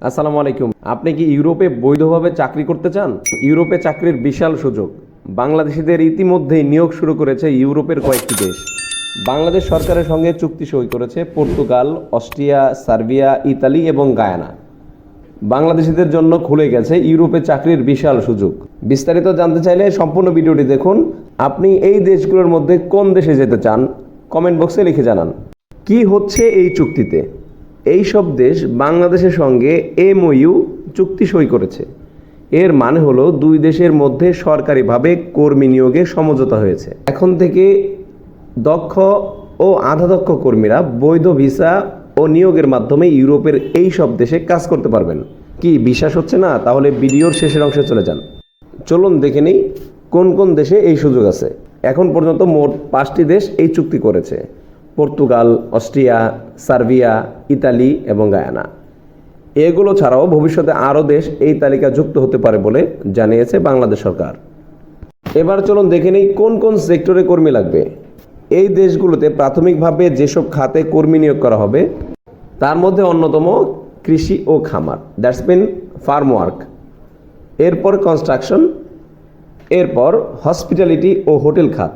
আসসালামু আলাইকুম। আপনি কি ইউরোপে বৈধভাবে চাকরি করতে চান? ইউরোপে চাকরির বিশাল সুযোগ। বাংলাদেশিদের ইতিমধ্যেই নিয়োগ শুরু করেছে ইউরোপের কয়েকটি দেশ। বাংলাদেশ সরকারের সঙ্গে চুক্তি সই করেছে পর্তুগাল, অস্ট্রিয়া, সার্বিয়া, ইতালি এবং গায়ানা। বাংলাদেশিদের জন্য খুলে গেছে ইউরোপে চাকরির বিশাল সুযোগ। বিস্তারিত জানতে চাইলে সম্পূর্ণ ভিডিওটি দেখুন। আপনি এই দেশগুলোর মধ্যে কোন দেশে যেতে চান? কমেন্ট বক্সে লিখে জানান। কি হচ্ছে এই চুক্তিতে? এই সব দেশ বাংলাদেশের সঙ্গে এমওইউ চুক্তি সই করেছে। এর মানে হলো দুই দেশের মধ্যে সরকারিভাবে কর্মী নিয়োগে সমঝোতা হয়েছে। এখন থেকে দক্ষ ও আধা দক্ষ কর্মীরা বৈধ ভিসা ও নিয়োগের মাধ্যমে ইউরোপের এই সব দেশে কাজ করতে পারবেন। কি বিশ্বাস হচ্ছে না? তাহলে ভিডিওর শেষের অংশে চলে যান। চলুন দেখে নিই কোন কোন দেশে এই সুযোগ আছে। এখন পর্যন্ত মোট পাঁচটি দেশ এই চুক্তি করেছে। পর্তুগাল, অস্ট্রিয়া, সার্বিয়া, ইতালি এবং গায়ানা। এগুলো ছাড়াও ভবিষ্যতে আরও দেশ এই তালিকা যুক্ত হতে পারে বলে জানিয়েছে বাংলাদেশ সরকার। এবার চলুন দেখে নিই কোন কোন সেক্টরে কর্মী লাগবে। এই দেশগুলোতে প্রাথমিকভাবে যেসব খাতে কর্মী নিয়োগ করা হবে, তার মধ্যে অন্যতম কৃষি ও খামার, দ্যাটস মিন ফার্ম ওয়ার্ক। এরপর কনস্ট্রাকশন, এরপর হসপিটালিটি ও হোটেল খাত।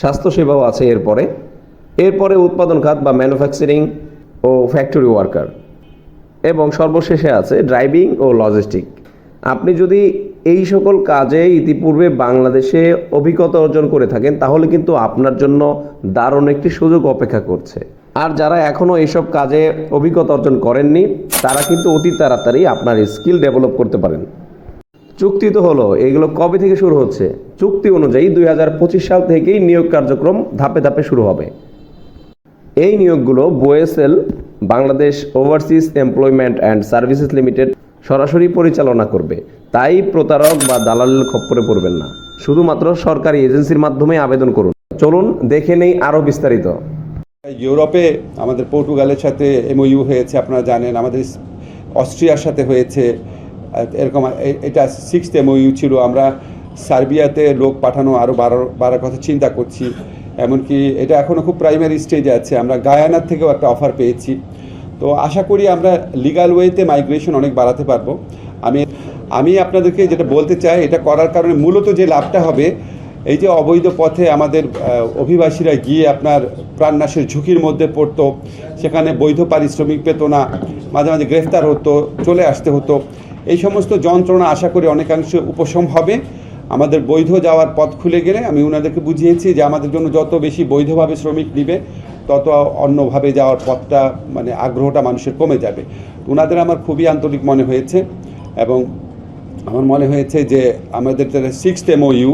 স্বাস্থ্যসেবাও আছে এরপরে। এরপরে উৎপাদন খাত বা ম্যানুফ্যাকচারিং ও ফ্যাক্টরি ওয়ার্কার এবং সর্বশেষে আছে ড্রাইভিং ও লজিস্টিক আপনি যদি এই সকল কাজে ইতিপূর্বে বাংলাদেশে অভিজ্ঞতা অর্জন করে থাকেন, তাহলে কিন্তু আপনার জন্য দারুণ একটি সুযোগ অপেক্ষা করছে। আর যারা এখনও এইসব কাজে অভিজ্ঞতা অর্জন করেননি, তারা কিন্তু অতি তাড়াতাড়ি আপনার স্কিল ডেভেলপ করতে পারেন। চুক্তি তো হলো, এগুলো কবে থেকে শুরু হচ্ছে? চুক্তি অনুযায়ী দুই হাজার পঁচিশ সাল থেকেই নিয়োগ কার্যক্রম ধাপে ধাপে শুরু হবে। এই নিয়োগগুলো BOESL, Bangladesh overseas employment and services limited সরাসরি পরিচালনা করবে। তাই প্রতারক বা দালালের খপ্পরে পড়বেন না। শুধুমাত্র সরকারি এজেন্সির মাধ্যমে আবেদন করুন। চলুন, দেখে নেই আরও বিস্তারিত। ইউরোপে, আমাদের পর্তুগালের সাথে এমওইউ হয়েছে, আপনারা জানেন। আমাদের অস্ট্রিয়ার সাথে হয়েছে। এরকম এটা সিক্সথ এমওইউ ছিল। আমরা সার্বিয়াতে লোক পাঠানো আরও বাড়ার বাড়ার কথা চিন্তা করছি। এমনকি এটা এখনও খুব প্রাইমারি স্টেজে আছে। আমরা গায়ানার থেকেও একটা অফার পেয়েছি। তো আশা করি আমরা লিগাল ওয়েতে মাইগ্রেশন অনেক বাড়াতে পারব। আমি আমি আপনাদেরকে যেটা বলতে চাই, এটা করার কারণে মূলত যে লাভটা হবে, এই যে অবৈধ পথে আমাদের অভিবাসীরা গিয়ে আপনার প্রাণনাশের ঝুঁকির মধ্যে পড়তো, সেখানে বৈধ পারিশ্রমিক পেত না, মাঝে মাঝে গ্রেফতার হতো, চলে আসতে হতো, এই সমস্ত যন্ত্রণা আশা করি অনেকাংশে উপশম হবে। আমাদের বৈধ যাওয়ার পথ খুলে গেলে আমি ওনাদেরকে বুঝিয়েছি যে আমাদের জন্য যত বেশি বৈধভাবে শ্রমিক নিবে, তত অন্যভাবে যাওয়ার পথটা মানে আগ্রহটা মানুষের কমে যাবে। ওনাদের আমার খুবই আন্তরিক মনে হয়েছে এবং আমার মনে হয়েছে যে আমাদের সিক্সথ এমওইউ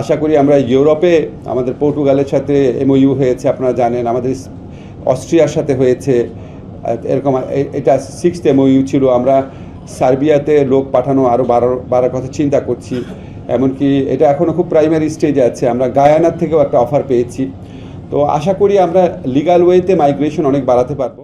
আশা করি আমরা ইউরোপে, আমাদের পর্তুগালের সাথে এমওইউ হয়েছে, আপনারা জানেন, আমাদের অস্ট্রিয়ার সাথে হয়েছে, এরকম এটা সিক্সথ এমওইউ ছিল। আমরা সার্বিয়াতে লোক পাঠানো আরও বাড়ার বাড়ার কথা চিন্তা করছি। এমনকি এটা এখনও খুব প্রাইমারি স্টেজে আছে। আমরা গায়ানার থেকেও একটা অফার পেয়েছি। তো আশা করি আমরা লিগাল ওয়েতে মাইগ্রেশন অনেক বাড়াতে পারব।